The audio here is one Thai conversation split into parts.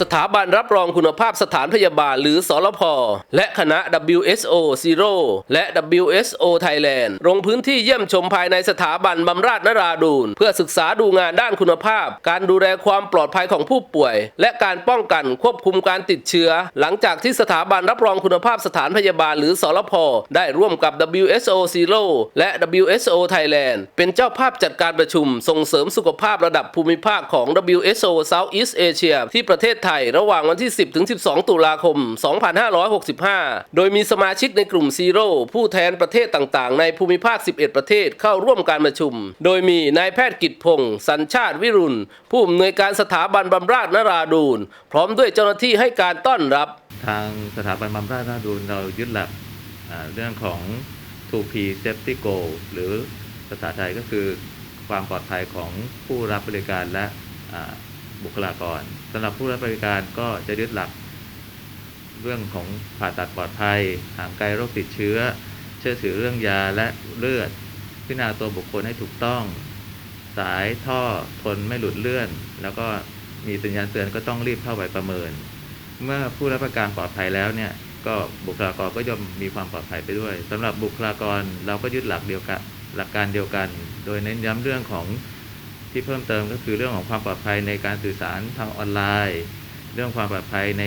สถาบันรับรองคุณภาพสถานพยาบาลหรือสรพและคณะ WSO Zero และ WSO Thailand ลงพื้นที่เยี่ยมชมภายในสถาบันบำราศนราดูนเพื่อศึกษาดูงานด้านคุณภาพ การดูแลความปลอดภัยของผู้ป่วย และการป้องกันควบคุมการติดเชื้อ หลังจากที่สถาบันรับรองคุณภาพสถานพยาบาลหรือสรพได้ร่วมกับ WSO Zero และ WSO Thailand เป็นเจ้าภาพจัดการประชุมส่งเสริมสุขภาพระดับภูมิภาคของ WSO Southeast Asia ที่ประเทศไทยระหว่างวันที่ 10 ถึง 12 ตุลาคม 2565 โดยมีสมาชิกในกลุ่มซีโร่ผู้แทนประเทศต่างๆ ในภูมิภาค 11 ประเทศเข้าร่วมการประชุม โดยมีนายแพทย์กิจพงศ์สัญชาติวิรุณ ผู้อำนวยการสถาบันบำราศนราดูนพร้อมด้วยเจ้าหน้าที่ให้การต้อนรับ ทางสถาบันบำราศนาดูนเรายึดหลักเรื่องของ 2P Safety Goal หรือภาษาไทยก็คือความปลอดภัยของผู้รับบริการและ บุคลากรสำหรับผู้รับบริการก็จะยึดหลัก เรื่องของผ่าตัดปลอดภัยห่างไกลโรคติดเชื้อ เชื่อถือเรื่องยาและเลือด พิจารณาตัวบุคคลให้ถูกต้อง สายท่อทนไม่หลุดเลื่อน แล้วก็มีสัญญาณเตือนก็ต้องรีบเข้าไปประเมิน เมื่อผู้รับประกันปลอดภัยแล้วเนี่ยก็บุคลากรก็ย่อมมีความปลอดภัยไปด้วยสำหรับบุคลากรเราก็ยึดหลักเดียวกันหลักการเดียวกัน โดยเน้นย้ำเรื่องของ ที่เพิ่มเติมก็คือเรื่องของความปลอดภัยในการสื่อสารทางออนไลน์ เรื่องความปลอดภัยใน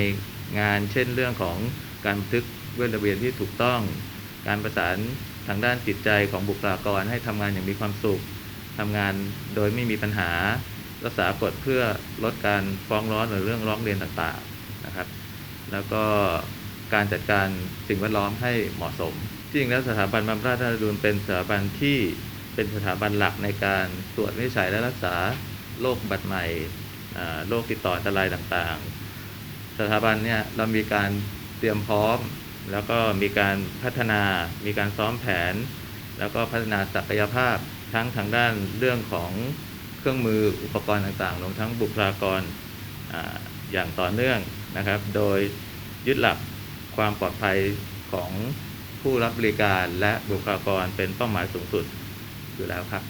งาน เช่น เรื่องของการบันทึกเวทระเบียนที่ถูกต้อง การประสานทางด้านจิตใจของบุคลากรให้ทำงานอย่างมีความสุขทำงานโดยไม่มีปัญหา รักษากฎเพื่อลดการฟ้องร้องหรือเรื่องร้องเรียนต่างๆนะครับ แล้วก็การจัดการสิ่งแวดล้อมให้เหมาะสม จริงแล้วสถาบันบำราศนราดูนเป็นสถาบันที่ เป็นสถาบันหลักในการตรวจวิจัยและรักษาโรคบัตรใหม่โรคติดต่ออันตรายต่างๆ สถาบันเนี่ยเรามีการเตรียมพร้อม แล้วก็มีการพัฒนา มีการซ้อมแผน แล้วก็พัฒนาศักยภาพทั้งทางด้านเรื่องของเครื่องมืออุปกรณ์ต่างๆรวมทั้งบุคลากรออย่างต่อเนื่องนะครับ โดยยึดหลักความปลอดภัยของผู้รับบริการและบุคลากรเป็นเป้าหมายสูงสุด อยู่แล้วครับ